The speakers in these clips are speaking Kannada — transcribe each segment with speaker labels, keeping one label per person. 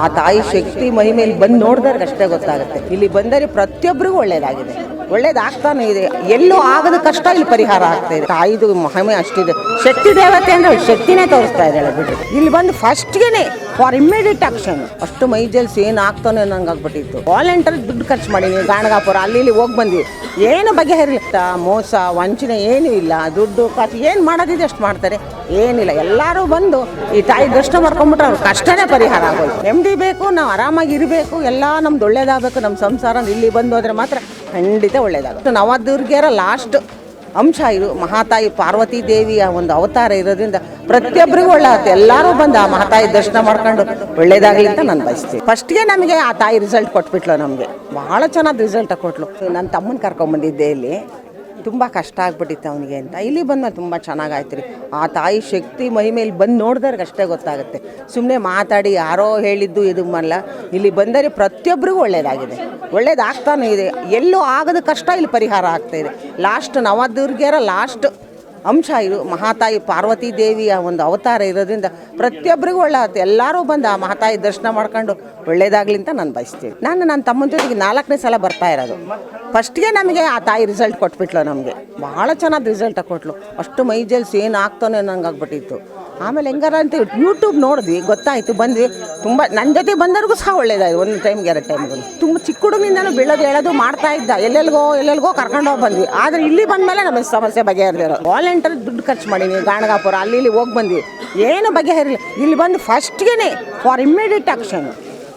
Speaker 1: ಆ ತಾಯಿ ಶಕ್ತಿ ಮಹಿಮೇಲಿ ಬಂದು ನೋಡಿದ್ರೆ ಅಷ್ಟೇ ಗೊತ್ತಾಗುತ್ತೆ. ಇಲ್ಲಿ ಬಂದರೆ ಪ್ರತಿಯೊಬ್ಬರಿಗೂ ಒಳ್ಳೇದಾಗಿದೆ. ಒಳ್ಳೇದಾಗ್ತಾನೆ ಇದೆ. ಎಲ್ಲೂ ಆಗದ ಕಷ್ಟ ಇಲ್ಲಿ ಪರಿಹಾರ ಆಗ್ತಾ ಇದೆ. ತಾಯಿದು ಮಹಿಮೆ ಅಷ್ಟಿದೆ. ಶಕ್ತಿ ದೇವತೆ ಅಂದ್ರೆ ಶಕ್ತಿನೇ ತೋರಿಸ್ತಾ ಇದ್ದಾಳೆ ಬಿಡ್ರಿ. ಇಲ್ಲಿ ಬಂದು ಫಸ್ಟ್ಗೆನೆ ಫಾರ್ ಇಮ್ಮಿಡಿಯೇಟ್ ಆಕ್ಷನ್ ಅಷ್ಟು ಮೈ ಜಲ್ಸಿ ಏನು ಆಗ್ತಾನೆ ನಂಗೆ ಆಗ್ಬಿಟ್ಟಿತ್ತು ವಾಲಂಟರ್ ದುಡ್ಡು ಖರ್ಚು ಮಾಡೀನಿ ಗಾಣಗಾಪುರ, ಅಲ್ಲಿ ಇಲ್ಲಿ ಹೋಗಿ ಬಂದ್ವಿ. ಏನು ಬಗೆಹರಿಲ್ಲ. ಮೋಸ, ವಂಚನೆ ಏನೂ ಇಲ್ಲ. ದುಡ್ಡು ಕಾಸು ಏನು ಮಾಡೋದಿದೆ ಅಷ್ಟು ಮಾಡ್ತಾರೆ. ಏನಿಲ್ಲ. ಎಲ್ಲರೂ ಬಂದು ಈ ತಾಯಿ ದರ್ಶನ ಮಾಡ್ಕೊಂಬಿಟ್ರೆ ಅವ್ರ ಕಷ್ಟನೇ ಪರಿಹಾರ ಆಗೋಯ್ತು. ನೆಮ್ಮದಿ ಬೇಕು, ನಾವು ಆರಾಮಾಗಿ ಇರಬೇಕು. ಎಲ್ಲ ನಮ್ದು ಒಳ್ಳೇದಾಗಬೇಕು. ನಮ್ಮ ಸಂಸಾರ ಇಲ್ಲಿ ಬಂದು ಹೋದರೆ ಮಾತ್ರ ಖಂಡಿತ ಒಳ್ಳೇದಾಗುತ್ತೆ. ನವದುರ್ಗಿಯರ ಲಾಸ್ಟ್ ಅಂಶ ಇರು, ಮಹಾತಾಯಿ ಪಾರ್ವತಿ ದೇವಿಯ ಒಂದು ಅವತಾರ ಇರೋದ್ರಿಂದ ಪ್ರತಿಯೊಬ್ಬರಿಗೂ ಒಳ್ಳೆ ಎಲ್ಲರೂ ಬಂದು ಆ ಮಹಾತಾಯಿ ದರ್ಶನ ಮಾಡ್ಕೊಂಡು ಒಳ್ಳೇದಾಗಲಿ ಅಂತ ನಾನು ಬಯಸ್ತೀನಿ. ಫಸ್ಟ್ಗೆ ನಮಗೆ ಆ ತಾಯಿ ರಿಸಲ್ಟ್ ಕೊಟ್ಬಿಟ್ಲು ನಮಗೆ. ಭಾಳ ಚೆನ್ನಾಗಿ ರಿಸಲ್ಟ್ ಕೊಟ್ಲು. ನನ್ನ ತಮ್ಮನ ಕರ್ಕೊಂಬಂದಿದ್ದೆ ಇಲ್ಲಿ. ತುಂಬ ಕಷ್ಟ ಆಗ್ಬಿಟ್ಟಿತ್ತು ಅವನಿಗೆ ಅಂತ. ಇಲ್ಲಿ ಬಂದ್ಮೇಲೆ ತುಂಬ ಚೆನ್ನಾಗಾಯ್ತು ರೀ. ಆ ತಾಯಿ ಶಕ್ತಿ ಮಹಿಮೇಲಿ ಬಂದು ನೋಡಿದ್ರೆ ಅಷ್ಟೇ ಗೊತ್ತಾಗುತ್ತೆ. ಸುಮ್ಮನೆ ಮಾತಾಡಿ ಯಾರೋ ಹೇಳಿದ್ದು ಇದು ಮಾಡಲ್ಲ ಇಲ್ಲಿ ಬಂದರೆ ಪ್ರತಿಯೊಬ್ಬರಿಗೂ ಒಳ್ಳೇದಾಗಿದೆ. ಒಳ್ಳೇದಾಗ್ತಾನೂ ಇದೆ. ಎಲ್ಲೂ ಆಗದ ಕಷ್ಟ ಇಲ್ಲಿ ಪರಿಹಾರ ಆಗ್ತಾ ಇದೆ. ಲಾಸ್ಟ್ ನವದುರ್ಗಿಯರ ಲಾಸ್ಟ್ ಅಂಶ ಇರು ಮಹಾತಾಯಿ ಪಾರ್ವತಿ ದೇವಿಯ ಒಂದು ಅವತಾರ ಇರೋದ್ರಿಂದ ಪ್ರತಿಯೊಬ್ಬರಿಗೂ ಒಳ್ಳೆಯದು ಎಲ್ಲರೂ ಬಂದು ಆ ಮಹಾತಾಯಿ ದರ್ಶನ ಮಾಡ್ಕೊಂಡು ಒಳ್ಳೇದಾಗಲಿ ಅಂತ ನಾನು ಬಯಸ್ತೀನಿ. ನಾನು ನನ್ನ ತಮ್ಮನ ಜೊತೆಗೆ ನಾಲ್ಕನೇ ಸಲ ಬರ್ತಾ ಇರೋದು. ಫಸ್ಟ್ಗೆ ನಮಗೆ ಆ ತಾಯಿ ರಿಸಲ್ಟ್ ಕೊಟ್ಬಿಟ್ಲು ನಮಗೆ. ಭಾಳ ಚೆನ್ನಾಗಿ ರಿಸಲ್ಟ್ ಕೊಟ್ಲು. ಅಷ್ಟು ಮೈ ಜಲ್ಸ್ ಏನು ಆಗ್ತಾನೆ ನಂಗೆ ಆಗ್ಬಿಟ್ಟಿತ್ತು ಆಮೇಲೆ ಹೆಂಗಾರ ಅಂತ ಯೂಟ್ಯೂಬ್ ನೋಡಿದ್ವಿ, ಗೊತ್ತಾಯಿತು, ಬಂದ್ವಿ. ತುಂಬ ನನ್ನ ಜೊತೆ ಬಂದವ್ರಿಗೂ ಸಹ ಒಳ್ಳೇದಾಯ್ತು, ಒಂದು ಟೈಮ್ಗೆ ಎರಡು ಟೈಮ್ಗೂ ತುಂಬ ಚಿಕ್ಕ ಹುಡುಗನಿಂದನೂ ಬೆಳೋದು ಹೇಳೋದು ಮಾಡ್ತಾ ಇದ್ದ, ಎಲ್ಲೆಲ್ಗೋ ಎಲ್ಲೆಲ್ಗೋ ಕರ್ಕೊಂಡು ಹೋಗಿ ಬಂದ್ವಿ. ಆದರೆ ಇಲ್ಲಿ ಬಂದಮೇಲೆ ನಮಗೆ ಸಮಸ್ಯೆ ಬಗೆಹರಿದಿರೋ ವಾಲಂಟರ್ ದುಡ್ಡು ಖರ್ಚು ಮಾಡೀನಿ, ಗಾಣಗಾಪುರ, ಅಲ್ಲಿ ಇಲ್ಲಿ ಹೋಗಿ ಬಂದ್ವಿ. ಏನು ಬಗೆಹರಿಲ್ಲ ಇಲ್ಲಿ ಬಂದು ಫಸ್ಟ್ಗೆ ಫಾರ್ ಇಮ್ಮಿಡಿಯೇಟ್ ಆಕ್ಷನ್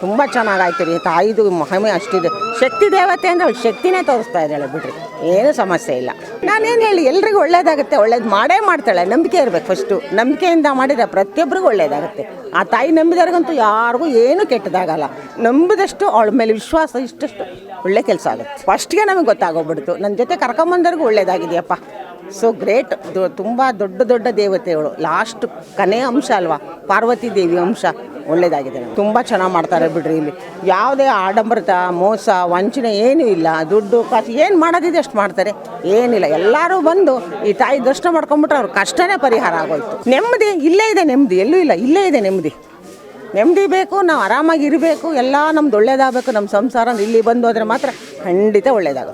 Speaker 1: ತುಂಬ ಚೆನ್ನಾಗಾಯ್ತು ರೀ. ತಾಯಿದು ಮಹಿಮೆ ಅಷ್ಟಿದೆ. ಶಕ್ತಿ ದೇವತೆ ಅಂದ್ರೆ ಅವ್ಳು ಶಕ್ತಿನೇ ತೋರಿಸ್ತಾ ಇದ್ದಾಳೆ ಬಿಡ್ರಿ. ಏನು ಸಮಸ್ಯೆ ಇಲ್ಲ. ನಾನೇನು ಹೇಳಿ, ಎಲ್ರಿಗೂ ಒಳ್ಳೇದಾಗುತ್ತೆ. ಒಳ್ಳೇದು ಮಾಡೇ ಮಾಡ್ತಾಳೆ. ನಂಬಿಕೆ ಇರಬೇಕು ಫಸ್ಟು ನಂಬಿಕೆಯಿಂದ ಮಾಡಿದ್ರೆ ಪ್ರತಿಯೊಬ್ಬರಿಗೂ ಒಳ್ಳೇದಾಗುತ್ತೆ. ಆ ತಾಯಿ ನಂಬಿದವ್ರಿಗಂತೂ ಯಾರಿಗೂ ಏನು ಕೆಟ್ಟದಾಗಲ್ಲ. ನಂಬಿದಷ್ಟು ಅವಳ ಮೇಲೆ ವಿಶ್ವಾಸ ಇಷ್ಟಷ್ಟು ಒಳ್ಳೆ ಕೆಲಸ ಆಗುತ್ತೆ. ಫಸ್ಟ್ಗೆ ನಮಗೆ ಗೊತ್ತಾಗೋಗ್ಬಿಡ್ತು. ನನ್ನ ಜೊತೆ ಕರ್ಕೊಂಬಂದವ್ರಿಗೂ ಒಳ್ಳೇದಾಗಿದೆಯಪ್ಪ. ಸೊ ಗ್ರೇಟ್ ತುಂಬ ದೊಡ್ಡ ದೊಡ್ಡ ದೇವತೆಗಳು. ಲಾಸ್ಟ್ ಕನೇ ಅಂಶ ಅಲ್ವಾ? ಪಾರ್ವತಿ ದೇವಿ ಅಂಶ. ಒಳ್ಳೇದಾಗಿದೆ ನಮ್ಗೆ. ತುಂಬ ಚೆನ್ನಾಗಿ ಮಾಡ್ತಾರೆ ಬಿಡ್ರಿ ಇಲ್ಲಿ. ಯಾವುದೇ ಆಡಂಬರತ, ಮೋಸ, ವಂಚನೆ ಏನೂ ಇಲ್ಲ. ದುಡ್ಡು, ಕಾಸು ಏನು ಮಾಡೋದಿದೆ ಅಷ್ಟು ಮಾಡ್ತಾರೆ. ಏನಿಲ್ಲ. ಎಲ್ಲರೂ ಬಂದು ಈ ತಾಯಿ ದರ್ಶನ ಮಾಡ್ಕೊಂಬಿಟ್ರೆ ಅವ್ರ ಕಷ್ಟನೇ ಪರಿಹಾರ ಆಗೋಯ್ತು. ನೆಮ್ಮದಿ ಇಲ್ಲೇ ಇದೆ ನೆಮ್ಮದಿ. ಎಲ್ಲೂ ಇಲ್ಲ. ಇಲ್ಲೇ ಇದೆ ನೆಮ್ಮದಿ. ನೆಮ್ಮದಿ ಬೇಕು, ನಾವು ಆರಾಮಾಗಿ ಇರಬೇಕು. ಎಲ್ಲ ನಮ್ದು ಒಳ್ಳೇದಾಗಬೇಕು. ನಮ್ಮ ಸಂಸಾರ ಇಲ್ಲಿ ಬಂದು ಹೋದರೆ ಮಾತ್ರ ಖಂಡಿತ ಒಳ್ಳೇದಾಗುತ್ತೆ.